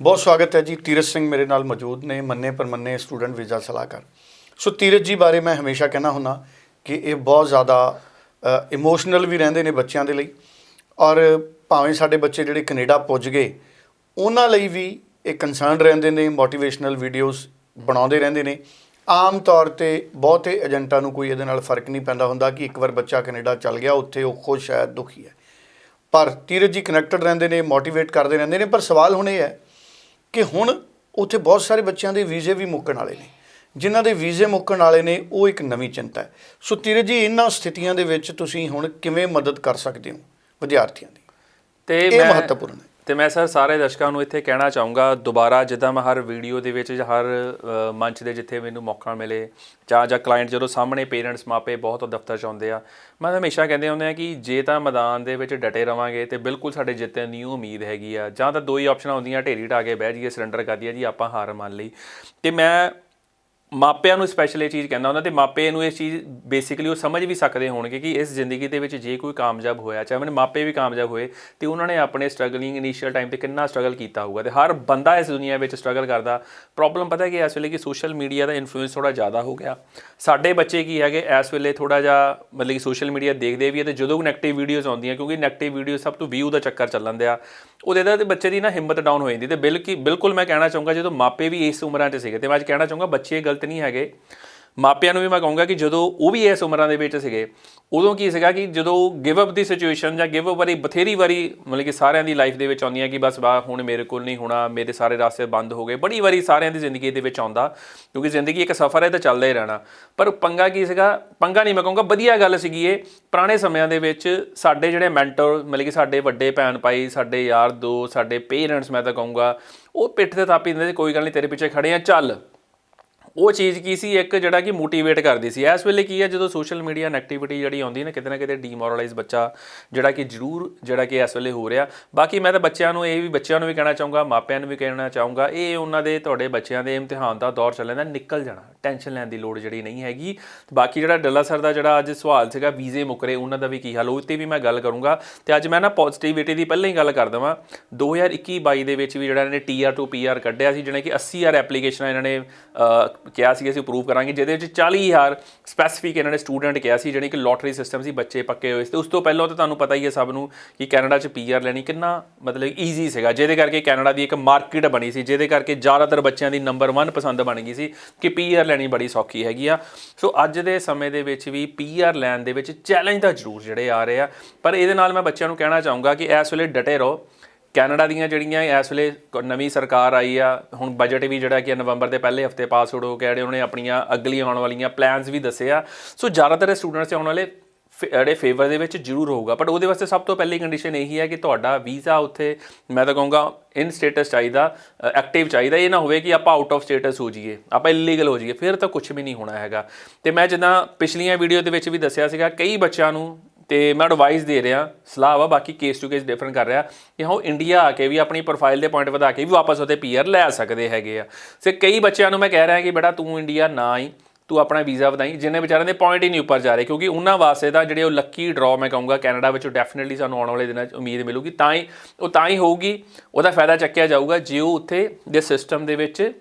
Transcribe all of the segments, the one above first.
ਬਹੁਤ ਸਵਾਗਤ ਹੈ ਜੀ। ਤੀਰਥ ਸਿੰਘ ਮੇਰੇ ਨਾਲ ਮੌਜੂਦ ਨੇ, ਮੰਨੇ ਪਰਮੰਨੇ ਸਟੂਡੈਂਟ ਵੀਜ਼ਾ ਸਲਾਹਕਾਰ। ਸੋ ਤੀਰਥ ਜੀ ਬਾਰੇ ਮੈਂ ਹਮੇਸ਼ਾ ਕਹਿਣਾ ਹੁੰਦਾ ਕਿ ਇਹ ਬਹੁਤ ਜ਼ਿਆਦਾ ਇਮੋਸ਼ਨਲ ਵੀ ਰਹਿੰਦੇ ਨੇ ਬੱਚਿਆਂ ਦੇ ਲਈ। ਔਰ ਭਾਵੇਂ ਸਾਡੇ ਬੱਚੇ ਜਿਹੜੇ ਕੈਨੇਡਾ ਪੁੱਜ ਗਏ, ਉਹਨਾਂ ਲਈ ਵੀ ਇਹ ਕੰਸਰਨ ਰਹਿੰਦੇ ਨੇ ਮੋਟੀਵੇਸ਼ਨਲ ਵੀਡੀਓਜ਼ ਬਣਾਉਂਦੇ ਰਹਿੰਦੇ ਨੇ। ਆਮ ਤੌਰ ਤੇ ਬਹੁਤੇ ਏਜੰਟਾਂ ਨੂੰ ਕੋਈ ਇਹਦੇ ਨਾਲ ਫ਼ਰਕ ਨਹੀਂ ਪੈਂਦਾ ਹੁੰਦਾ ਕਿ ਇੱਕ ਵਾਰ ਬੱਚਾ ਕੈਨੇਡਾ ਚੱਲ ਗਿਆ, ਉੱਥੇ ਉਹ ਖੁਸ਼ ਹੈ, ਦੁਖੀ ਹੈ। ਪਰ ਤੀਰਥ ਜੀ ਕਨੈਕਟਡ ਰਹਿੰਦੇ ਨੇ ਮੋਟੀਵੇਟ ਕਰਦੇ ਰਹਿੰਦੇ ਨੇ, ਪਰ ਸਵਾਲ ਹੁਣ ਇਹ ਹੈ ਕਿ ਹੁਣ ਉੱਥੇ ਬਹੁਤ ਸਾਰੇ ਬੱਚਿਆਂ ਦੇ ਵੀਜ਼ੇ ਵੀ ਮੁੱਕਣ ਵਾਲੇ ਨੇ। ਜਿਨ੍ਹਾਂ ਦੇ ਵੀਜ਼ੇ ਮੁੱਕਣ ਵਾਲੇ ਨੇ ਉਹ ਇੱਕ ਨਵੀਂ ਚਿੰਤਾ ਹੈ। ਸੋ ਤੀਰਥ ਜੀ ਇਹਨਾਂ ਸਥਿਤੀਆਂ ਦੇ ਵਿੱਚ ਤੁਸੀਂ ਹੁਣ ਕਿਵੇਂ ਮਦਦ ਕਰ ਸਕਦੇ ਹੋ ਵਿਦਿਆਰਥੀਆਂ ਦੀ? ਤੇ ਇਹ ਮਹੱਤਵਪੂਰਨ ਹੈ। ਤੇ ਮੈਂ ਸਰ ਸਾਰੇ ਦਰਸ਼ਕਾਂ ਨੂੰ ਇੱਥੇ ਕਹਿਣਾ ਚਾਹੂੰਗਾ, ਦੁਬਾਰਾ ਜਿੱਦਾਂ ਮੈਂ ਹਰ ਵੀਡੀਓ ਦੇ ਵਿੱਚ ਜਾਂ ਹਰ ਮੰਚ ਦੇ ਜਿੱਥੇ ਮੈਨੂੰ ਮੌਕਾ ਮਿਲੇ ਜਾਂ ਜਾਂ ਕਲਾਇੰਟ ਜਦੋਂ ਸਾਹਮਣੇ ਪੇਰੈਂਟਸ ਮਾਪੇ ਬਹੁਤ ਦਫ਼ਤਰ ਚ ਆਉਂਦੇ ਆ, ਮੈਂ ਹਮੇਸ਼ਾ ਕਹਿੰਦੇ ਹੁੰਦੇ ਆ ਕਿ ਜੇ ਤਾਂ ਮੈਦਾਨ ਦੇ ਵਿੱਚ ਡਟੇ ਰਵਾਂਗੇ ਤੇ ਬਿਲਕੁਲ ਸਾਡੇ ਜਿੱਤਣ ਦੀ ਉਮੀਦ ਹੈਗੀ ਆ, ਜਾਂ ਤਾਂ ਦੋ ਹੀ ਆਪਸ਼ਨਾਂ ਹੁੰਦੀਆਂ ਢੇਰੀ ਢਾ ਕੇ ਬਹਿ ਜਾਈਏ ਸਰੈਂਡਰ ਕਰ ਦਈਏ ਜੀ, ਆਪਾਂ ਹਾਰ ਮੰਨ ਲਈ। ਤੇ ਮੈਂ ਮਾਪਿਆਂ ਨੂੰ ਸਪੈਸ਼ਲ ਇਹ ਚੀਜ਼ ਕਹਿੰਦਾ ਹੁੰਦਾ ਤੇ ਮਾਪੇ ਨੂੰ ਇਸ ਚੀਜ਼ ਬੇਸਿਕਲੀ ਉਹ ਸਮਝ ਵੀ ਸਕਦੇ ਹੋਣਗੇ ਕਿ ਇਸ ਜ਼ਿੰਦਗੀ ਦੇ ਵਿੱਚ ਜੇ ਕੋਈ ਕਾਮਯਾਬ ਹੋਇਆ, ਚਾਹੇ ਉਹਨੇ ਮਾਪੇ ਵੀ ਕਾਮਯਾਬ ਹੋਏ, ਤੇ ਉਹਨਾਂ ਨੇ ਆਪਣੇ ਸਟਰਗਲਿੰਗ ਇਨੀਸ਼ੀਅਲ ਟਾਈਮ ਤੇ ਕਿੰਨਾ ਸਟਰਗਲ ਕੀਤਾ ਹੋਊਗਾ ਤੇ ਹਰ ਬੰਦਾ ਇਸ ਦੁਨੀਆ ਵਿੱਚ ਸਟਰਗਲ ਕਰਦਾ। ਪ੍ਰੋਬਲਮ ਪਤਾ ਕੀ ਹੈ, ਇਸ ਵੇਲੇ ਕਿ ਸੋਸ਼ਲ ਮੀਡੀਆ ਦਾ ਇਨਫਲੂਐਂਸ ਥੋੜਾ ਜ਼ਿਆਦਾ ਹੋ ਗਿਆ। ਸਾਡੇ ਬੱਚੇ ਕੀ ਹੈਗੇ, ਇਸ ਵੇਲੇ ਥੋੜਾ ਜਿਹਾ ਮਤਲਬ ਕਿ ਸੋਸ਼ਲ ਮੀਡੀਆ ਦੇਖਦੇ ਵੀ ਆ ਤੇ ਜਦੋਂ ਨੈਗੇਟਿਵ ਵੀਡੀਓਜ਼ ਆਉਂਦੀਆਂ, ਕਿਉਂਕਿ ਨੈਗੇਟਿਵ ਵੀਡੀਓ ਸਭ ਤੋਂ ਵਿਊ ਦਾ ਚੱਕਰ ਚੱਲਣ ਦਿਆ। ਉਹਦੇ ਦਾ ਤੇ ਬੱਚੇ ਦੀ ਨਾ ਹਿੰਮਤ ਡਾਊਨ ਹੋ ਜਾਂਦੀ ਤੇ ਬਿਲਕੁਲ ਬਿਲਕੁਲ ਮੈਂ ਕਹਿਣਾ ਚਾਹੂੰਗਾ ਜਦੋਂ ਮਾਪੇ ਵੀ ਇਸ ਉਮਰਾਂ 'ਚ ਸੀਗੇ, ਤੇ ਮੈਂ ਅੱਜ ਕਹਿਣਾ ਚਾਹੂੰਗਾ ਬੱਚੇ ਗਲਤ ਨਹੀਂ ਹੈਗੇ। ਮਾਪਿਆਂ ਨੂੰ ਵੀ ਮੈਂ ਕਹੂੰਗਾ ਕਿ ਜਦੋਂ ਉਹ ਵੀ ਇਸ ਉਮਰਾਂ ਦੇ ਵਿੱਚ ਸੀਗੇ, ਉਦੋਂ ਕੀ ਸੀਗਾ ਕਿ ਜਦੋਂ ਗਿਵ ਅਪ ਦੀ ਸਿਚੁਏਸ਼ਨ ਜਾਂ ਗਿਵ ਅਪ ਵਾਰੀ ਬਥੇਰੀ ਵਾਰੀ ਮਤਲਬ ਕਿ ਸਾਰਿਆਂ ਦੀ ਲਾਈਫ ਦੇ ਵਿੱਚ ਆਉਂਦੀ ਹੈ ਕਿ ਬਸ ਬਾ ਹੁਣ ਮੇਰੇ ਕੋਲ ਨਹੀਂ ਹੋਣਾ, ਮੇਰੇ ਸਾਰੇ ਰਸਤੇ ਬੰਦ ਹੋ ਗਏ। ਬੜੀ ਵਾਰੀ ਸਾਰਿਆਂ ਦੀ ਜ਼ਿੰਦਗੀ ਦੇ ਵਿੱਚ ਆਉਂਦਾ, ਕਿਉਂਕਿ ਜ਼ਿੰਦਗੀ ਇੱਕ ਸਫ਼ਰ ਹੈ ਤਾਂ ਚੱਲਦਾ ਹੀ ਰਹਿਣਾ। ਪਰ ਪੰਗਾ ਕੀ ਸੀਗਾ? ਪੰਗਾ ਨਹੀਂ ਮੈਂ ਕਹੂੰਗਾ, ਵਧੀਆ ਗੱਲ ਸੀਗੀ ਇਹ। ਪੁਰਾਣੇ ਸਮਿਆਂ ਦੇ ਵਿੱਚ ਸਾਡੇ ਜਿਹੜੇ ਮੈਂਟਰ ਮਤਲਬ ਕਿ ਸਾਡੇ ਵੱਡੇ ਭੈਣ ਭਾਈ, ਸਾਡੇ ਯਾਰ ਦੋ ਸਾਡੇ ਪੇਰੈਂਟਸ ਮੈਂ ਤਾਂ ਕਹੂੰਗਾ, ਉਹ ਪਿੱਠ ਤੇ ਥਾਪੀ ਦਿੰਦੇ ਸੀ, ਕੋਈ ਗੱਲ ਨਹੀਂ, ਤੇਰੇ ਪਿੱਛੇ ਖੜੇ ਆ, ਚੱਲ। ਉਹ ਚੀਜ਼ ਕੀ ਸੀ, ਇੱਕ ਜਿਹੜਾ ਕਿ ਮੋਟੀਵੇਟ ਕਰਦੀ ਸੀ। ਇਸ ਵੇਲੇ ਕੀ ਹੈ, ਜਦੋਂ ਸੋਸ਼ਲ ਮੀਡੀਆ ਨੈਗੇਟਿਵਿਟੀ ਜਿਹੜੀ ਆਉਂਦੀ ਨਾ, ਕਿਤੇ ਨਾ ਕਿਤੇ ਡੀਮੋਰਲਾਈਜ਼ ਬੱਚਾ ਜਿਹੜਾ ਕਿ ਜ਼ਰੂਰ ਜਿਹੜਾ ਕਿ ਇਸ ਵੇਲੇ ਹੋ ਰਿਹਾ। ਬਾਕੀ ਮੈਂ ਤਾਂ ਬੱਚਿਆਂ ਨੂੰ ਇਹ ਵੀ, ਬੱਚਿਆਂ ਨੂੰ ਵੀ ਕਹਿਣਾ ਚਾਹੂੰਗਾ, ਮਾਪਿਆਂ ਨੂੰ ਵੀ ਕਹਿਣਾ ਚਾਹੂੰਗਾ, ਇਹ ਉਹਨਾਂ ਦੇ, ਤੁਹਾਡੇ ਬੱਚਿਆਂ ਦੇ ਇਮਤਿਹਾਨ ਦਾ ਦੌਰ ਚੱਲਦਾ ਨਿਕਲ ਜਾਣਾ। ਟੈਨਸ਼ਨ ਲੈਣ ਦੀ ਲੋੜ ਜਿਹੜੀ ਨਹੀਂ ਹੈਗੀ। ਬਾਕੀ ਜਿਹੜਾ ਡੱਲਾ ਸਰ ਦਾ ਜਿਹੜਾ ਅੱਜ ਸਵਾਲ ਸੀਗਾ, ਵੀਜ਼ੇ ਮੁਕਰੇ, ਉਹਨਾਂ ਦਾ ਵੀ ਕੀ ਹਾਲ, ਉਹ ਤੇ ਵੀ ਮੈਂ ਗੱਲ ਕਰੂੰਗਾ। ਤੇ ਅੱਜ ਮੈਂ ਨਾ ਪੋਜ਼ਿਟਿਵਿਟੀ ਦੀ ਪਹਿਲਾਂ ਹੀ ਗੱਲ ਕਰ ਦਵਾਂ। 2021 22 ਦੇ ਵਿੱਚ ਵੀ ਜਿਹੜਾ ਇਹਨੇ ਟੀਆਰ ਟੂ ਪੀਆਰ ਕੱਢਿਆ ਸੀ, ਜਿਹਨੇ ਕਿ 80000 ਐਪਲੀਕੇਸ਼ਨਾਂ ਇਹਨਾਂ ਨੇ ਕਿਹਾ ਸੀ ਅਸੀਂ ਅਪਰੂਵ ਕਰਾਂਗੇ, ਜਿਹਦੇ ਵਿੱਚ 40000 ਸਪੈਸੀਫਿਕ ਇਹਨਾਂ ਨੇ ਸਟੂਡੈਂਟ ਕਿਹਾ ਸੀ, ਜਿਹੜੀ ਕਿ ਲੋਟਰੀ ਸਿਸਟਮ ਸੀ, ਬੱਚੇ ਪੱਕੇ ਹੋਏ ਸੀ। ਤੇ ਉਸ ਤੋਂ ਪਹਿਲਾਂ ਤਾਂ ਤੁਹਾਨੂੰ ਪਤਾ ਹੀ ਹੈ ਸਭ ਨੂੰ ਕਿ ਕੈਨੇਡਾ 'ਚ ਪੀਆਰ ਲੈਣੀ ਕਿੰਨਾ ਮਤਲਬ ਈਜ਼ੀ ਸੀਗਾ, ਜਿਹਦੇ ਕਰਕੇ ਕੈਨੇਡਾ ਦੀ ਇੱਕ ਮਾਰਕੀਟ ਬਣੀ ਸੀ, ਜਿਹਦੇ ਕਰਕੇ ਜ਼ਿਆਦਾਤਰ ਬੱਚਿਆਂ ਦੀ ਨੰਬਰ 1 ਪਸੰਦ ਬਣ ਗਈ ਸੀ ਕਿ ਪੀਆਰ ਲੈਣੀ ਬੜੀ ਸੌਖੀ ਹੈਗੀ ਆ। ਸੋ ਅੱਜ ਦੇ ਸਮੇਂ ਦੇ ਵਿੱਚ ਵੀ ਪੀਆਰ ਲੈਣ ਦੇ ਵਿੱਚ ਚੈਲੰਜ ਤਾਂ ਜ਼ਰੂਰ ਜਿਹੜੇ ਆ ਰਹੇ ਆ। ਪਰ ਇਹਦੇ ਨਾਲ ਮੈਂ ਬੱਚਿਆਂ ਨੂੰ ਕਹਿਣਾ ਚਾਹੂੰਗਾ ਕਿ ਇਸ ਵੇਲੇ ਡਟੇ ਰਹੋ। ਕੈਨੇਡਾ ਦੀਆਂ ਜਿਹੜੀਆਂ ਇਸ ਵੇਲੇ ਕ- ਨਵੀਂ ਸਰਕਾਰ ਆਈ ਆ, ਹੁਣ ਬਜਟ ਵੀ ਜਿਹੜਾ ਕਿ ਨਵੰਬਰ ਦੇ ਪਹਿਲੇ ਹਫ਼ਤੇ ਪਾਸ ਹੋ ਕੇ ਜਿਹੜੇ ਉਹਨੇ ਆਪਣੀਆਂ ਅਗਲੀ ਆਉਣ ਵਾਲੀਆਂ ਪਲਾਨਸ ਵੀ ਦੱਸੇ ਆ। ਸੋ ਜ਼ਿਆਦਾਤਰ ਸਟੂਡੈਂਟਸ ਆਉਣ ਵਾਲੇ ਫੇ- ਜਿਹੜੇ ਫੇਵਰ ਦੇ ਵਿੱਚ ਜ਼ਰੂਰ ਹੋਊਗਾ। ਬਟ ਉਹਦੇ ਵਾਸਤੇ ਸਭ ਤੋਂ ਪਹਿਲੀ ਕੰਡੀਸ਼ਨ ਇਹੀ ਹੈ ਕਿ ਤੁਹਾਡਾ ਵੀਜ਼ਾ ਉੱਥੇ, ਮੈਂ ਤਾਂ ਕਹੂੰਗਾ ਇਨ ਸਟੇਟਸ ਚਾਹੀਦਾ ਐਕਟਿਵ ਚਾਹੀਦਾ। ਇਹ ਨਾ ਹੋਵੇ ਕਿ ਆਪਾਂ ਆਊਟ ਆਫ ਸਟੇਟਸ ਹੋ ਜਾਈਏ, ਆਪਾਂ ਇਲੀਗਲ ਹੋ ਜਾਈਏ, ਫਿਰ ਤਾਂ ਕੁਝ ਵੀ ਨਹੀਂ ਹੋਣਾ ਹੈਗਾ। ਤੇ ਮੈਂ ਜਿੱਦਾਂ ਪਿਛਲੀਆਂ ਵੀਡੀਓ ਦੇ ਵਿੱਚ ਵੀ ਦੱਸਿਆ ਸੀਗਾ, ਕਈ ਬੱਚਿਆਂ ਨੂੰ ਤੇ ਮੈਂ ਐਡਵਾਈਸ ਦੇ ਰਿਹਾ, ਸਲਾਹ ਵਾ, ਬਾਕੀ ਕੇਸ ਟੂ ਕੇਸ ਡਿਫਰੈਂਟ ਕਰ ਰਿਹਾ, ਕਿ ਹਾਂ ਇੰਡੀਆ ਆ ਕੇ ਵੀ ਆਪਣੀ ਪ੍ਰੋਫਾਈਲ ਦੇ ਪੁਆਇੰਟ ਵਧਾ ਕੇ ਵੀ ਵਾਪਸ ਉਹਦੇ ਪੀਆਰ ਲੈ ਸਕਦੇ ਹੈਗੇ ਆ। ਸੇ ਕਈ ਬੱਚਿਆਂ ਨੂੰ ਮੈਂ ਕਹਿ ਰਿਹਾ ਕਿ ਬੇਟਾ ਤੂੰ ਇੰਡੀਆ ਨਾ ਆਈ, ਤੂੰ ਆਪਣਾ ਵੀਜ਼ਾ ਵਧਾਈ, ਜਿੰਨੇ ਵਿਚਾਰਿਆਂ ਦੇ ਪੁਆਇੰਟ ਹੀ ਨਹੀਂ ਉੱਪਰ ਜਾ ਰਹੇ, ਕਿਉਂਕਿ ਉਹਨਾਂ ਵਾਸਤੇ ਤਾਂ ਜਿਹੜੇ ਉਹ ਲੱਕੀ ਡਰਾਅ ਮੈਂ ਕਹੂੰਗਾ ਕੈਨੇਡਾ ਵਿੱਚ ਡੈਫੀਨਿਟਲੀ ਸਾਨੂੰ ਆਉਣ ਵਾਲੇ ਦਿਨਾਂ 'ਚ ਉਮੀਦ ਮਿਲੂਗੀ, ਤਾਂ ਹੀ, ਉਹ ਤਾਂ ਹੀ ਹੋਊਗੀ, ਉਹਦਾ ਫਾਇਦਾ ਚੱਕਿਆ ਜਾਊਗਾ ਜੇ ਉਹ ਉੱਥੇ ਦੇ ਸਿਸਟਮ ਦੇ ਵਿੱਚ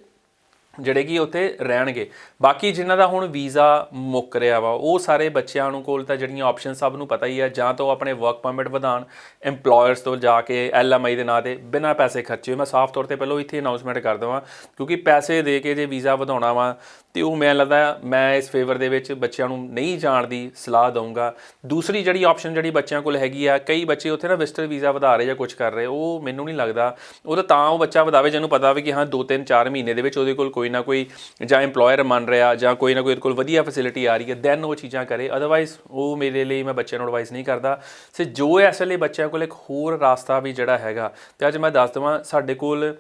ਜਿਹੜੇ ਕਿ ਉੱਥੇ ਰਹਿਣਗੇ। ਬਾਕੀ ਜਿਨ੍ਹਾਂ ਦਾ ਹੁਣ ਵੀਜ਼ਾ ਮੁੱਕ ਰਿਹਾ ਵਾ, ਉਹ ਸਾਰੇ ਬੱਚਿਆਂ ਨੂੰ ਕੋਲ ਤਾਂ ਜਿਹੜੀਆਂ ਆਪਸ਼ਨ ਸਭ ਨੂੰ ਪਤਾ ਹੀ ਆ, ਜਾਂ ਤਾਂ ਉਹ ਆਪਣੇ ਵਰਕ ਪਰਮਿਟ ਵਧਾਣ EMPLOYERS ਤੋਂ ਜਾ ਕੇ ਐਲਐਮਆਈ ਦੇ ਨਾਂ ਤੇ ਬਿਨਾਂ ਪੈਸੇ ਖਰਚੇ ਮੈਂ ਸਾਫ਼ ਤੌਰ ਤੇ ਪਹਿਲਾਂ ਇੱਥੇ ਅਨਾਉਂਸਮੈਂਟ ਕਰ ਦਵਾਂ, ਕਿਉਂਕਿ ਪੈਸੇ ਦੇ ਕੇ ਜੇ ਵੀਜ਼ਾ ਵਧਾਉਣਾ ਵਾ, ਤੇ ਉਹ ਮੈਂ ਲੱਗਦਾ ਮੈਂ ਇਸ ਫੇਵਰ ਦੇ ਵਿੱਚ ਬੱਚਿਆਂ ਨੂੰ ਨਹੀਂ ਜਾਣ ਦੀ ਸਲਾਹ ਦਊਂਗਾ। ਦੂਸਰੀ ਜਿਹੜੀ ਆਪਸ਼ਨ ਜਿਹੜੀ ਬੱਚਿਆਂ ਕੋਲ ਹੈਗੀ ਆ, ਕਈ ਬੱਚੇ ਉੱਥੇ ਨਾ ਵਿਜ਼ਟਰ ਵੀਜ਼ਾ ਵਧਾ ਰਹੇ ਜਾਂ ਕੁਝ ਕਰ ਰਹੇ, ਉਹ ਮੈਨੂੰ ਨਹੀਂ ਲੱਗਦਾ। ਉਹ ਤਾਂ ਤਾਂ ਉਹ ਬੱਚਾ ਵਧਾਵੇ, ਜਿਹਨੂੰ ਪਤਾ ਹੋਵੇ ਕਿ ਹਾਂ 2 3 4 ਮਹੀਨੇ ਦੇ ਵਿੱਚ ਉਹਦੇ ਕੋਲ ਕੋਈ ਕੋਈ ਨਾ ਕੋਈ ਜਾਂ EMPLOYER ਮੰਨ ਰਿਹਾ ਜਾਂ ਕੋਈ ਨਾ ਕੋਈ ਉਹਦੇ ਕੋਲ ਵਧੀਆ ਫੈਸਿਲਿਟੀ ਆ ਰਹੀ ਹੈ ਦੈਨ ਉਹ ਚੀਜ਼ਾਂ ਕਰੇ। ਅਦਰਵਾਈਜ਼ ਉਹ ਮੇਰੇ ਲਈ ਮੈਂ ਬੱਚਿਆਂ ਨੂੰ ਐਡਵਾਈਸ ਨਹੀਂ ਕਰਦਾ। ਸੇ ਜੋ ਇਸ ਵੇਲੇ ਬੱਚਿਆਂ ਕੋਲ ਇੱਕ ਹੋਰ ਰਾਸਤਾ ਵੀ ਜਿਹੜਾ ਹੈਗਾ, ਤੇ ਅੱਜ ਮੈਂ ਦੱਸ ਦਵਾਂ, ਸਾਡੇ ਕੋਲ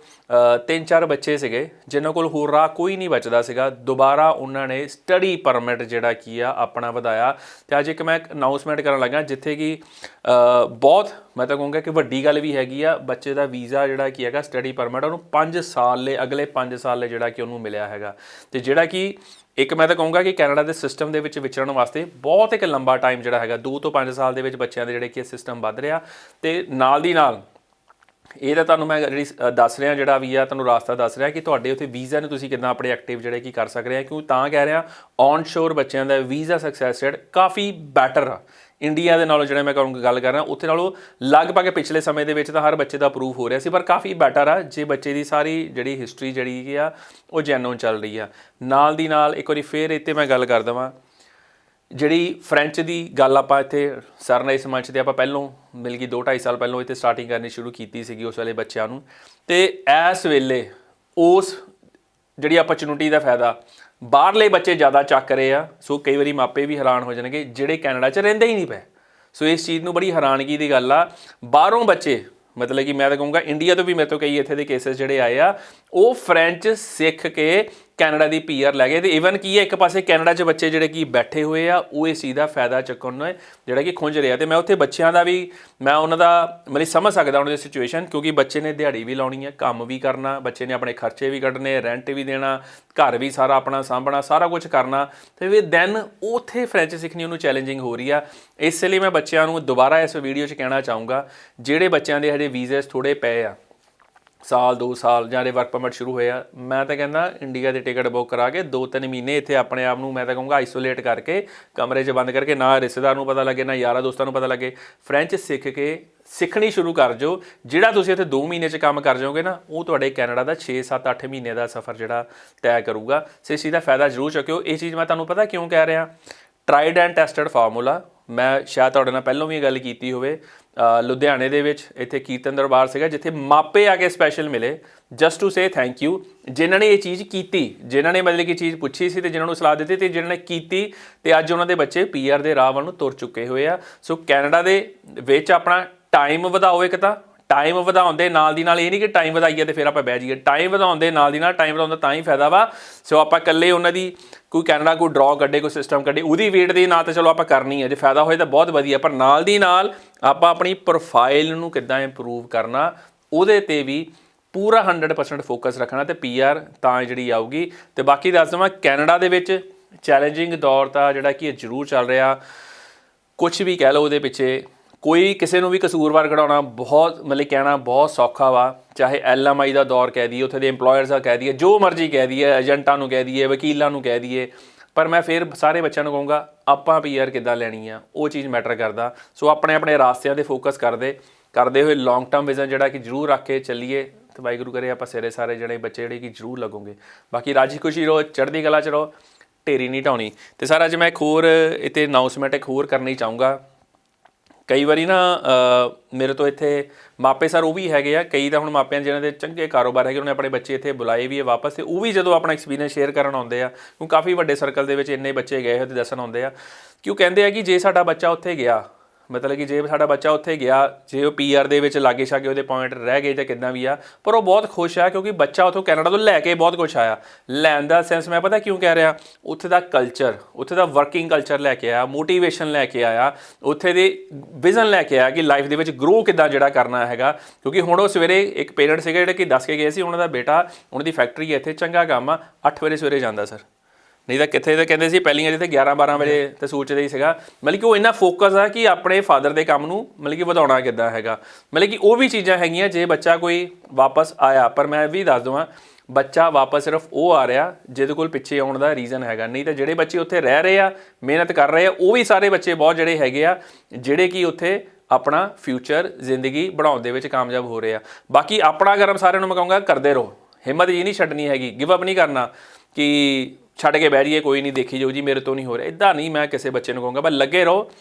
ਤਿੰਨ ਚਾਰ ਬੱਚੇ ਸੀਗੇ, ਜਿਨ੍ਹਾਂ ਕੋਲ ਹੋਰ ਰਾਹ ਕੋਈ ਨਹੀਂ ਬਚਦਾ ਸੀਗਾ। ਦੁਬਾਰਾ ਉਹਨਾਂ ਨੇ ਸਟੱਡੀ ਪਰਮਿਟ ਜਿਹੜਾ ਕੀ ਆ, ਆਪਣਾ ਵਧਾਇਆ। ਤੇ ਅੱਜ ਇੱਕ ਮੈਂ ਅਨਾਉਂਸਮੈਂਟ ਕਰਨ ਲੱਗਾ, ਜਿੱਥੇ ਕਿ ਬਹੁਤ, ਮੈਂ ਤਾਂ ਕਹੂੰਗਾ ਕਿ ਵੱਡੀ ਗੱਲ ਵੀ ਹੈਗੀ ਆ, ਬੱਚੇ ਦਾ ਵੀਜ਼ਾ ਜਿਹੜਾ ਕੀ ਹੈਗਾ ਸਟੱਡੀ ਪਰਮਿਟ ਉਹਨੂੰ 5 ਸਾਲ ਲਈ, ਅਗਲੇ 5 ਸਾਲ ਲਈ ਜਿਹੜਾ ਕਿ ਉਹਨੂੰ ਮਿਲਿਆ ਹੈਗਾ। ਤੇ ਜਿਹੜਾ ਕਿ ਇੱਕ ਮੈਂ ਤਾਂ ਕਹੂੰਗਾ ਕਿ ਕੈਨੇਡਾ ਦੇ ਸਿਸਟਮ ਦੇ ਵਿੱਚ ਵਿਚਰਨ ਵਾਸਤੇ ਬਹੁਤ ਇੱਕ ਲੰਬਾ ਟਾਈਮ ਜਿਹੜਾ ਹੈਗਾ 2 ਤੋਂ 5 ਸਾਲ ਦੇ ਵਿੱਚ ਬੱਚਿਆਂ ਦੇ ਜਿਹੜੇ ਕਿ ਸਿਸਟਮ ਵੱਧ ਰਿਹਾ। ਤੇ ਨਾਲ ਦੀ ਨਾਲ ਇਹ ਤਾਂ ਤੁਹਾਨੂੰ ਮੈਂ ਜਿਹੜੀ ਦੱਸ ਰਿਹਾ, ਜਿਹੜਾ ਵੀ ਆ, ਤੁਹਾਨੂੰ ਰਾਸਤਾ ਦੱਸ ਰਿਹਾ ਕਿ ਤੁਹਾਡੇ ਉੱਥੇ ਵੀਜ਼ਾ ਨੂੰ ਤੁਸੀਂ ਕਿੱਦਾਂ ਆਪਣੇ ਐਕਟਿਵ ਜਿਹੜੇ ਕੀ ਕਰ ਸਕਦੇ ਆ। ਕਿਉਂ ਤਾਂ ਕਹਿ ਰਿਹਾ ਔਨ ਸ਼ੋਰ ਬੱਚਿਆਂ ਦਾ ਵੀਜ਼ਾ ਸਕਸੈਸ ਰੇਟ ਕਾਫੀ ਬੈਟਰ ਆ। ਇੰਡੀਆ ਦੇ ਨਾਲੋਂ ਜਿਹੜਾ ਮੈਂ ਕਹੂੰਗਾ ਗੱਲ ਕਰ ਰਿਹਾ ਉੱਥੇ ਨਾਲੋਂ ਲਗਭਗ ਪਿਛਲੇ ਸਮੇਂ ਦੇ ਵਿੱਚ ਤਾਂ ਹਰ ਬੱਚੇ ਦਾ ਅਪਰੂਵ ਹੋ ਰਿਹਾ ਸੀ, ਪਰ ਕਾਫੀ ਬੈਟਰ ਆ, ਜੇ ਬੱਚੇ ਦੀ ਸਾਰੀ ਜਿਹੜੀ ਹਿਸਟਰੀ ਜਿਹੜੀ ਆ, ਉਹ ਜੈਨੂਨ ਚੱਲ ਰਹੀ ਆ। ਨਾਲ ਦੀ ਨਾਲ ਇੱਕ ਵਾਰੀ ਫੇਰ ਇੱਥੇ ਮੈਂ ਗੱਲ ਕਰ ਦਵਾਂ, ਜਿਹੜੀ ਫ੍ਰੈਂਚ ਦੀ ਗੱਲ ਆਪਾਂ ਇੱਥੇ ਸਰ ਨੇ ਇਸ ਮੰਚ ਤੇ ਆਪਾਂ ਪਹਿਲੋਂ, ਮਿਲ ਗਈ 2.5 ਸਾਲ ਪਹਿਲੋਂ ਇੱਥੇ ਸਟਾਰਟਿੰਗ ਕਰਨੀ ਸ਼ੁਰੂ ਕੀਤੀ ਸੀਗੀ ਉਸ ਵੇਲੇ ਬੱਚਿਆਂ ਨੂੰ, ਤੇ ਇਸ ਵੇਲੇ ਉਸ ਜਿਹੜੀ ਆਪਰਚੁਨਿਟੀ ਦਾ ਫਾਇਦਾ ਬਾਹਰਲੇ ਬੱਚੇ ਜ਼ਿਆਦਾ ਚੱਕ ਰਹੇ ਆ, ਸੋ ਕਈ ਵਾਰੀ ਮਾਪੇ ਵੀ ਹੈਰਾਨ ਹੋ ਜਾਣਗੇ, ਜਿਹੜੇ ਕੈਨੇਡਾ 'ਚ ਰਹਿੰਦੇ ਹੀ ਨਹੀਂ ਪਏ। ਸੋ ਇਸ ਚੀਜ਼ ਨੂੰ ਬੜੀ ਹੈਰਾਨਗੀ ਦੀ ਗੱਲ ਆ। ਬਾਹਰੋਂ ਬੱਚੇ, ਮਤਲਬ ਕਿ ਮੈਂ ਤਾਂ ਕਹੂੰਗਾ ਇੰਡੀਆ ਤੋਂ ਵੀ ਮੇਰੇ ਤੋਂ ਕਈ ਇੱਥੇ ਦੇ ਕੇਸਸ ਜਿਹੜੇ ਆਏ ਆ, ਉਹ ਫ੍ਰੈਂਚ ਸਿੱਖ ਕੇ ਕੈਨੇਡਾ ਦੀ ਪੀਆਰ ਲੈ ਗਏ। ਤੇ ਇਵਨ ਕੀ ਹੈ, ਇੱਕ ਪਾਸੇ ਕੈਨੇਡਾ 'ਚ ਬੱਚੇ ਜਿਹੜੇ ਕੀ ਬੈਠੇ ਹੋਏ ਆ, ਉਹ ਇਸ ਚੀਜ਼ ਦਾ ਫਾਇਦਾ ਚੱਕਣ ਨੂੰ ਜਿਹੜਾ ਕਿ ਖੁੰਝ ਰਿਹਾ। ਤੇ ਮੈਂ ਉੱਥੇ ਬੱਚਿਆਂ ਦਾ ਵੀ, ਮੈਂ ਉਹਨਾਂ ਦਾ, ਮਤਲਬ ਸਮਝ ਸਕਦਾ ਉਹਨਾਂ ਦੀ ਸਿਚੁਏਸ਼ਨ ਕਿਉਂਕਿ ਬੱਚੇ ਨੇ ਦਿਹਾੜੀ ਵੀ ਲਾਉਣੀ ਹੈ, ਕੰਮ ਵੀ ਕਰਨਾ, ਬੱਚੇ ਨੇ ਆਪਣੇ ਖਰਚੇ ਵੀ ਕੱਢਣੇ ਰੈਂਟ ਵੀ ਦੇਣਾ, ਘਰ ਵੀ ਸਾਰਾ ਆਪਣਾ ਸਾਂਭਣਾ, ਸਾਰਾ ਕੁਝ ਕਰਨਾ। ਤੇ ਵੀ ਦੈਨ ਉੱਥੇ ਫ੍ਰੈਂਚ ਸਿੱਖਣੀ ਉਹਨੂੰ ਚੈਲੰਜਿੰਗ ਹੋ ਰਹੀ ਆ। ਇਸ ਲਈ ਮੈਂ ਬੱਚਿਆਂ ਨੂੰ ਦੁਬਾਰਾ ਇਸ ਵੀਡੀਓ 'ਚ ਕਹਿਣਾ ਚਾਹੂੰਗਾ, ਜਿਹੜੇ ਬੱਚਿਆਂ ਦੇ ਹਜੇ ਵੀਜ਼ੇ ਥੋੜੇ ਪਏ ਆ ਸਾਲ 2 ਸਾਲ ਜਾਂ ਦੇ ਵਰਕ ਪਰਮਿਟ ਸ਼ੁਰੂ ਹੋਇਆ ਮੈਂ ਤਾਂ ਕਹਿੰਦਾ ਇੰਡੀਆ ਦੀ ਟਿਕਟ ਬੁੱਕ ਕਰਾ ਕੇ 2-3 ਮਹੀਨੇ ਇੱਥੇ ਆਪਣੇ ਆਪ ਨੂੰ ਮੈਂ ਤਾਂ ਕਹੂੰਗਾ ਆਈਸੋਲੇਟ ਕਰਕੇ ਕਮਰੇ 'ਚ ਬੰਦ ਕਰਕੇ ਨਾ ਰਿਸ਼ਤੇਦਾਰ ਨੂੰ ਪਤਾ ਲੱਗੇ, ਨਾ ਯਾਰਾਂ ਦੋਸਤਾਂ ਨੂੰ ਪਤਾ ਲੱਗੇ। ਫ੍ਰੈਂਚ ਸਿੱਖ ਕੇ ਸਿੱਖਣੀ ਸ਼ੁਰੂ ਕਰ ਜੋ। ਜਿਹੜਾ ਤੁਸੀਂ ਇੱਥੇ 2 ਮਹੀਨੇ 'ਚ ਕੰਮ ਕਰ ਜਾਓਗੇ ਨਾ, ਉਹ ਤੁਹਾਡੇ ਕੈਨੇਡਾ ਦਾ 6 7 8 ਮਹੀਨੇ ਦਾ ਸਫ਼ਰ ਜਿਹੜਾ ਤੈਅ ਕਰੂਗਾ। ਸੋ ਇਸ ਚੀਜ਼ ਦਾ ਫਾਇਦਾ ਜ਼ਰੂਰ ਚੱਕਿਓ। ਇਹ ਚੀਜ਼ ਮੈਂ ਤੁਹਾਨੂੰ ਪਤਾ ਕਿਉਂ ਕਹਿ ਰਿਹਾ? ਟਰਾਈਡ ਐਂਡ ਟੈਸਟਡ ਫਾਰਮੂਲਾ ਮੈਂ ਸ਼ਾਇਦ ਤੁਹਾਡੇ ਨਾਲ ਪਹਿਲਾਂ ਵੀ ਇਹ ਗੱਲ ਕੀਤੀ ਹੋਵੇ। ਲੁਧਿਆਣੇ ਦੇ ਵਿੱਚ ਇੱਥੇ ਕੀਰਤਨ ਦਰਬਾਰ ਸੀਗਾ, ਜਿੱਥੇ ਮਾਪੇ ਆ ਕੇ ਸਪੈਸ਼ਲ ਮਿਲੇ। Just to say thank you ਜਿਨ੍ਹਾਂ ਨੇ ਇਹ ਚੀਜ਼ ਕੀਤੀ, ਜਿਨ੍ਹਾਂ ਨੇ ਮਤਲਬ ਕਿ ਚੀਜ਼ ਪੁੱਛੀ ਸੀ ਤੇ ਜਿਨ੍ਹਾਂ ਨੂੰ ਸਲਾਹ ਦਿੱਤੀ ਤੇ ਜਿਨ੍ਹਾਂ ਨੇ ਕੀਤੀ, ਤੇ ਅੱਜ ਉਹਨਾਂ ਦੇ ਬੱਚੇ ਪੀਆਰ ਦੇ ਰਾਹ ਵੱਲ ਨੂੰ ਤੁਰ ਚੁੱਕੇ ਹੋਏ ਆ। ਸੋ ਕੈਨੇਡਾ ਦੇ ਵਿੱਚ ਆਪਣਾ ਟਾਈਮ ਵਧਾਓ ਇੱਕ ਤਾਂ। ਟਾਈਮ ਵਧਾਉਣ ਦੇ ਨਾਲ ਦੀ ਨਾਲ ਇਹ ਨਹੀਂ ਕਿ ਟਾਈਮ ਵਧਾਈਏ ਤੇ ਫਿਰ ਆਪਾਂ ਬਹਿ ਜਾਈਏ। ਟਾਈਮ ਵਧਾਉਣ ਦੇ ਨਾਲ ਦੀ ਨਾਲ ਟਾਈਮ ਵਧਾਉਣ ਦਾ ਤਾਂ ਹੀ ਫਾਇਦਾ ਵਾ। ਸੋ ਆਪਾਂ ਇਕੱਲੇ ਉਹਨਾਂ ਦੀ ਕੋਈ ਕੈਨੇਡਾ ਕੋਈ ਡਰਾਅ ਕੱਢੇ, ਕੋਈ ਸਿਸਟਮ ਕੱਢੇ, ਉਹਦੀ ਵੇਟ ਦੇ ਨਾਲ ਤਾਂ ਚਲੋ ਆਪਾਂ ਕਰਨੀ ਹੈ ਜੇ ਫਾਇਦਾ ਹੋਏ ਤਾਂ ਬਹੁਤ ਵਧੀਆ, ਪਰ ਨਾਲ ਦੀ ਨਾਲ ਆਪਾਂ ਆਪਣੀ ਪ੍ਰੋਫਾਈਲ ਨੂੰ ਕਿੱਦਾਂ ਇੰਪਰੂਵ ਕਰਨਾ, ਉਹਦੇ ਤੇ ਵੀ ਪੂਰਾ 100% ਫੋਕਸ ਰੱਖਣਾ ਤੇ ਪੀਆਰ ਤਾਂ ਜਿਹੜੀ ਆਊਗੀ। ਤੇ ਬਾਕੀ ਦੱਸ ਦਵਾਂ ਕੈਨੇਡਾ ਦੇ ਵਿੱਚ ਚੈਲੰਜਿੰਗ ਦੌਰ ਤਾਂ ਜਿਹੜਾ ਕਿ ਇਹ ਜ਼ਰੂਰ ਚੱਲ ਰਿਹਾ। ਕੁਝ ਵੀ ਕਹਿ ਲਓ ਉਹਦੇ ਪਿੱਛੇ ਕੋਈ ਕਿਸੇ ਨੂੰ ਵੀ ਕਸੂਰਵਾਰ ਕਢਾਉਣਾ ਬਹੁਤ, ਮਤਲਬ ਕਹਿਣਾ ਬਹੁਤ ਸੌਖਾ ਵਾ, ਚਾਹੇ ਐਲਐਮਆਈ ਦਾ ਦੌਰ ਕਹਿ ਦਈਏ, ਉੱਥੇ ਦੇ EMPLOYERS ਦਾ ਕਹਿ ਦਈਏ, ਜੋ ਮਰਜ਼ੀ ਕਹਿ ਦਈਏ, ਏਜੰਟਾਂ ਨੂੰ ਕਹਿ ਦਈਏ, ਵਕੀਲਾਂ ਨੂੰ ਕਹਿ ਦਈਏ, ਪਰ ਮੈਂ ਫਿਰ ਸਾਰੇ ਬੱਚਿਆਂ ਨੂੰ ਕਹੂੰਗਾ, ਆਪਾਂ ਪੀਆਰ ਕਿੱਦਾਂ ਲੈਣੀ ਆ, ਉਹ ਚੀਜ਼ ਮੈਟਰ ਕਰਦਾ। ਸੋ ਆਪਣੇ ਆਪਣੇ ਰਾਸਤਿਆਂ ਤੇ ਫੋਕਸ ਕਰਦੇ ਕਰਦੇ ਹੋਏ ਲੌਂਗ ਟਰਮ ਵਿਜ਼ਨ ਜਿਹੜਾ ਕਿ ਜ਼ਰੂਰ ਰੱਖ ਕੇ ਚੱਲੀਏ, ਤੇ ਵਾਹਿਗੁਰੂ ਕਰੇ ਆਪਾਂ ਸਿਰੇ ਸਾਰੇ ਜਿਹੜੇ ਬੱਚੇ ਜਿਹੜੇ ਕਿ ਜ਼ਰੂਰ ਲੱਗੋਗੇ। ਬਾਕੀ ਰਾਜੀ ਖੁਸ਼ੀ ਰਹੋ, ਚੜ੍ਹਦੀ ਕਲਾ ਚ ਰਹੋ, ਢੇਰੀ ਨਹੀਂ ਢਾਉਣੀ। ਤੇ ਸਰ, ਅੱਜ ਮੈਂ ਇੱਕ ਹੋਰ ਇਤੇ ਅਨਾਉਂਸਮੈਂਟ ਇੱਕ ਹੋਰ ਕਰਨੀ ਚਾਹੂੰਗਾ। ਕਈ ਵਾਰੀ ਨਾ ਮੇਰੇ ਤੋਂ ਇੱਥੇ ਮਾਪੇ ਸਰ ਉਹ ਵੀ ਹੈਗੇ ਆ, ਕਈ ਤਾਂ ਹੁਣ ਮਾਪਿਆਂ ਜਿਹਨਾਂ ਦੇ ਚੰਗੇ ਕਾਰੋਬਾਰ ਹੈਗੇ, ਉਹਨੇ ਆਪਣੇ ਬੱਚੇ ਇੱਥੇ ਬੁਲਾਏ ਵੀ ਹੈ ਵਾਪਸ, ਤੇ ਉਹ ਵੀ ਜਦੋਂ ਆਪਣਾ ਐਕਸਪੀਰੀਅੰਸ ਸ਼ੇਅਰ ਕਰਨ ਆਉਂਦੇ ਆ ਕਿਉਂ ਕਾਫੀ ਵੱਡੇ ਸਰਕਲ ਦੇ ਵਿੱਚ ਇੰਨੇ ਬੱਚੇ ਗਏ ਹੋਏ ਤੇ ਦੱਸਣ ਆਉਂਦੇ ਆ ਕਿਉਂ ਕਹਿੰਦੇ ਆ ਕਿ ਜੇ ਸਾਡਾ ਬੱਚਾ ਉੱਥੇ ਗਿਆ ਮਤਲਬ ਕਿ ਜੇ ਸਾਡਾ ਬੱਚਾ ਉੱਥੇ ਗਿਆ, ਜੇ ਉਹ ਪੀਆਰ ਦੇ ਵਿੱਚ ਲਾਗੇ ਛਾਗੇ ਉਹਦੇ ਪੁਆਇੰਟ ਰਹਿ ਗਏ ਜਾਂ ਕਿੱਦਾਂ ਵੀ ਆ, ਪਰ ਉਹ ਬਹੁਤ ਖੁਸ਼ ਆ ਕਿਉਂਕਿ ਬੱਚਾ ਉੱਥੋਂ ਕੈਨੇਡਾ ਤੋਂ ਲੈ ਕੇ ਬਹੁਤ ਕੁਝ ਆਇਆ। ਲੈਣ ਦਾ ਸੈਂਸ ਮੈਂ ਪਤਾ ਕਿਉਂ ਕਹਿ ਰਿਹਾ? ਉੱਥੇ ਦਾ ਕਲਚਰ ਉੱਥੇ ਦਾ ਵਰਕਿੰਗ ਕਲਚਰ ਲੈ ਕੇ ਆਇਆ ਮੋਟੀਵੇਸ਼ਨ ਲੈ ਕੇ ਆਇਆ, ਉੱਥੇ ਦੇ ਵਿਜ਼ਨ ਲੈ ਕੇ ਆਇਆ ਕਿ ਲਾਈਫ ਦੇ ਵਿੱਚ ਗਰੋ ਕਿੱਦਾਂ ਜਿਹੜਾ ਕਰਨਾ ਹੈਗਾ। ਕਿਉਂਕਿ ਹੁਣ ਉਹ ਸਵੇਰੇ ਇੱਕ ਪੇਰੈਂਟ ਸੀਗਾ ਜਿਹੜੇ ਕਿ ਦੱਸ ਕੇ ਗਏ ਸੀ, ਉਹਨਾਂ ਦਾ ਬੇਟਾ, ਉਹਨਾਂ ਦੀ ਫੈਕਟਰੀ ਹੈ ਇੱਥੇ, ਚੰਗਾ ਕੰਮ ਆ 8 ਵਜੇ ਸਵੇਰੇ ਜਾਂਦਾ ਸਰ ਨਹੀਂ ਤਾਂ ਕਿੱਥੇ ਤਾਂ ਕਹਿੰਦੇ ਸੀ ਪਹਿਲੀਆਂ ਜਿੱਥੇ 11 12 ਵਜੇ ਤੇ ਸੋਚਦੇ ਹੀ ਸੀਗਾ। ਮਤਲਬ ਕਿ ਉਹ ਇੰਨਾ ਫੋਕਸ ਆ ਕਿ ਆਪਣੇ ਫਾਦਰ ਦੇ ਕੰਮ ਨੂੰ ਮਤਲਬ ਕਿ ਵਧਾਉਣਾ ਕਿੱਦਾਂ ਹੈਗਾ। ਮਤਲਬ ਕਿ ਉਹ ਵੀ ਚੀਜ਼ਾਂ ਹੈਗੀਆਂ ਜੇ ਬੱਚਾ ਕੋਈ ਵਾਪਸ ਆਇਆ ਪਰ ਮੈਂ ਵੀ ਦੱਸ ਦਵਾਂ ਬੱਚਾ ਵਾਪਸ ਸਿਰਫ ਉਹ ਆ ਰਿਹਾ ਜਿਹਦੇ ਕੋਲ ਪਿੱਛੇ ਆਉਣ ਦਾ ਰੀਜ਼ਨ ਹੈਗਾ। ਨਹੀਂ ਤਾਂ ਜਿਹੜੇ ਬੱਚੇ ਉੱਥੇ ਰਹਿ ਰਹੇ ਆ ਮਿਹਨਤ ਕਰ ਰਹੇ ਆ ਉਹ ਵੀ ਸਾਰੇ ਬੱਚੇ ਬਹੁਤ ਜਿਹੜੇ ਹੈਗੇ ਆ ਜਿਹੜੇ ਕਿ ਉੱਥੇ ਆਪਣਾ ਫਿਊਚਰ ਜ਼ਿੰਦਗੀ ਬਣਾਉਣ ਦੇ ਵਿੱਚ ਕਾਮਯਾਬ ਹੋ ਰਹੇ ਆ। ਬਾਕੀ ਆਪਣਾ ਕਰਮ ਸਾਰਿਆਂ ਨੂੰ ਮੈਂ ਕਹੂੰਗਾ ਕਰਦੇ ਰਹੋ। ਹਿੰਮਤ ਜੀ ਨਹੀਂ ਛੱਡਣੀ ਹੈਗੀ। ਗਿਵ ਅਪ ਨਹੀਂ ਕਰਨਾ ਕਿ ਛੱਡ ਕੇ ਬਹਿ ਜਾਈਏ, ਕੋਈ ਨਹੀਂ ਦੇਖੀ ਜਾਓ ਜੀ, ਮੇਰੇ ਤੋਂ ਨਹੀਂ ਹੋ ਰਿਹਾ। ਇਦਾਂ ਨਹੀਂ ਮੈਂ ਕਿਸੇ ਬੱਚੇ ਨੂੰ ਕਹੂੰਗਾ, ਬਸ ਲੱਗੇ ਰਹੋ।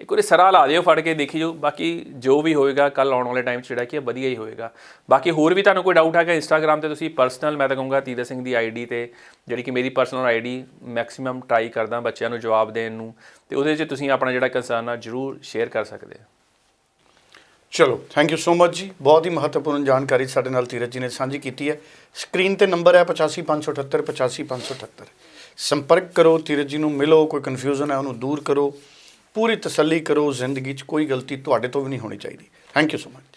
ਇੱਕ ਵਾਰੀ ਸਰਾ ਲਾ ਦਿਓ ਫੜ ਕੇ, ਦੇਖੀ ਜਾਓ ਬਾਕੀ ਜੋ ਵੀ ਹੋਏਗਾ ਕੱਲ ਆਉਣ ਵਾਲੇ ਟਾਈਮ 'ਚ ਜਿਹੜਾ ਕਿ ਵਧੀਆ ਹੀ ਹੋਏਗਾ। ਬਾਕੀ ਹੋਰ ਵੀ ਤੁਹਾਨੂੰ ਕੋਈ ਡਾਊਟ ਹੈਗਾ ਇੰਸਟਾਗ੍ਰam ਤੇ, ਤੁਸੀਂ ਪਰਸਨਲ ਮੈਂ ਤਾਂ ਕਹੂੰਗਾ ਤੀਰਥ ਸਿੰਘ ਦੀ ਆਈਡੀ ਤੇ, ਜਿਹੜੀ ਕਿ ਮੇਰੀ ਪਰਸਨਲ ਆਈਡੀ ਮੈਕਸਿਮਮ ਟਰਾਈ ਕਰਦਾ ਬੱਚਿਆਂ ਨੂੰ ਜਵਾਬ ਦੇਣ ਨੂੰ। ਤੇ ਉਹਦੇ 'ਚ ਤੁਸੀਂ ਆਪਣਾ ਜਿਹੜਾ ਕੰਸਰਨ ਆ, ਜਰੂਰ ਸ਼ੇਅਰ ਕਰ ਸਕਦੇ ਹੋ। ਚਲੋ ਥੈਂਕ ਯੂ ਸੋ ਮਚ ਜੀ। ਬਹੁਤ ਹੀ ਮਹੱਤਵਪੂਰਨ ਜਾਣਕਾਰੀ ਸਾਡੇ ਨਾਲ ਧੀਰਜ ਜੀ ਨੇ ਸਾਂਝੀ ਕੀਤੀ ਹੈ। ਸਕਰੀਨ ਤੇ ਨੰਬਰ ਹੈ 85578 85578 ਸੰਪਰਕ ਕਰੋ, ਧੀਰਜ ਜੀ ਨੂੰ ਮਿਲੋ, ਕੋਈ ਕਨਫਿਊਜ਼ਨ ਹੈ, ਉਹਨੂੰ ਦੂਰ ਕਰੋ। ਪੂਰੀ ਤਸੱਲੀ ਕਰੋ, ਜ਼ਿੰਦਗੀ 'ਚ ਕੋਈ ਗਲਤੀ ਤੁਹਾਡੇ ਤੋਂ ਵੀ ਨਹੀਂ ਹੋਣੀ ਚਾਹੀਦੀ। Thank you so much